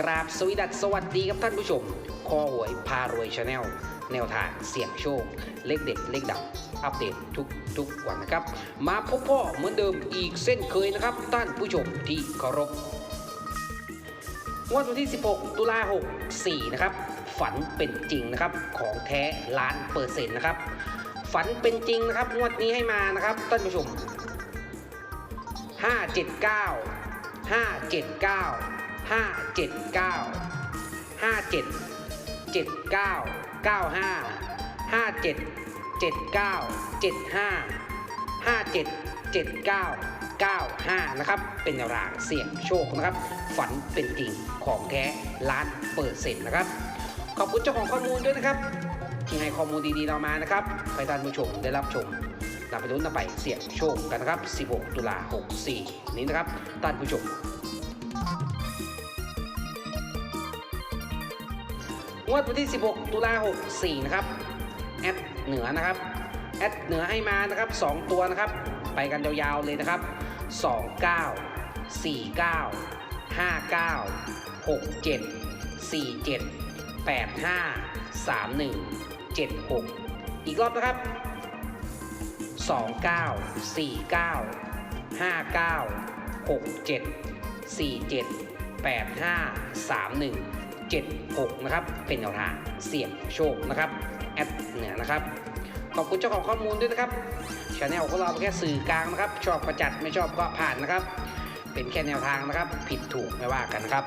กราบสวีดัสสวัสดีครับท่านผู้ชมคอหวยพารวยชาแนลแนวทางเสี่ยงโชค เลขเด็ดเลขดับอัปเดตทุกทุกวันนะครับ มาพบพ่อเหมือนเดิมอีกเส้นเคยนะครับ ท่านผู้ชมที่เคารพวดวันที่ 16 ตุลา64 นะครับ ฝันเป็นจริงนะครับ ของแท้ล้านเปอร์เซ็นต์นะครับ ฝันเป็นจริงนะครับงวดนี้ให้มานะครับท่านผู้ชม 579 579 579 57 79 95 57 79 75 57 79 95นะครับ เป็นแนวทางเสี่ยงโชคนะครับ ฝันเป็นจริงของแท้ล้านเปอร์เซ็นต์นะครับ ขอบคุณเจ้าของข้อมูลด้วยนะครับ ที่ให้ข้อมูลดีๆเรามานะครับให้ท่านผู้ชมได้รับชมนำไปลุ้นนำไปเสี่ยงโชคกันนะครับ 16 ตุลา64 นี้นะครับท่านผู้ชม งวดวันที่ 16 ตุลา64 นะครับ แอดเหนือนะครับ แอดเหนือให้มานะครับ 2 ตัวนะครับ ไปกันยาวๆเลยนะครับ 29 49 59 67 47 85 31 76 อีกรอบนะครับ 29 49 59 67 47 85 31 76 นะครับ เป็นแนวทางเสี่ยงโชคนะครับแอดเหนือนะครับ ขอบคุณเจ้าของข้อมูลด้วยนะครับชาแนลของเราเป็นแค่สื่อกลางนะครับ ชอบประจัดไม่ชอบก็ผ่านนะครับ เป็นแค่แนวทางนะครับ ผิดถูกไม่ว่ากันนะครับ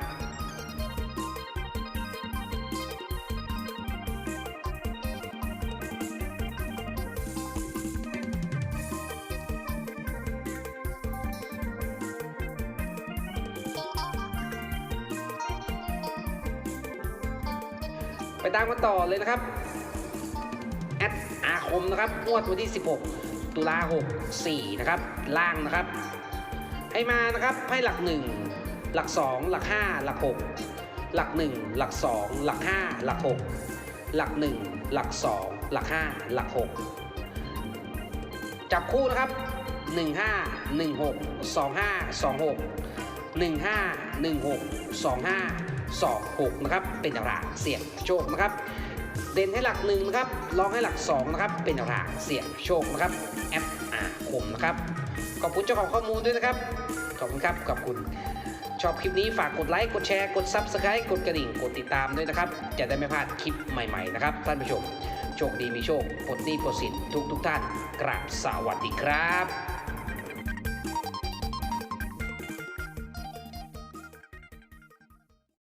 ไปตามกันต่อเลยนะครับ แอดอาคมนะครับงวดวันที่ 16 ตุลา64 นะครับ ล่างนะครับ ให้มานะครับให้หลัก 1 หลัก 2 หลัก 5 หลัก 6 หลัก 1 หลัก 2 หลัก 5 หลัก 6 หลัก 1 หลัก 2 หลัก 5 หลัก 6 จับคู่นะครับ 15 16 25 26 15 16 25 26นะครับเป็นแนวทางเสี่ยงโชคนะครับเด่นให้หลักหนึ่งนะครับรองให้หลักสองนะครับเป็นแนวทางเสี่ยงโชคนะครับแอปอาคมนะครับขอบคุณเจ้าของข้อมูลด้วยนะครับขอบคุณครับขอบคุณ ชอบคลิปนี้ฝากกดไลค์กดแชร์กด Subscribe กดกระดิ่งกดติดตามด้วยนะครับ จะได้ไม่พลาดคลิปใหม่ๆนะครับท่านผู้ชมโชคดีมีโชคปลดหนี้ปลดสินทุกทุกท่านกราบสวัสดีครับ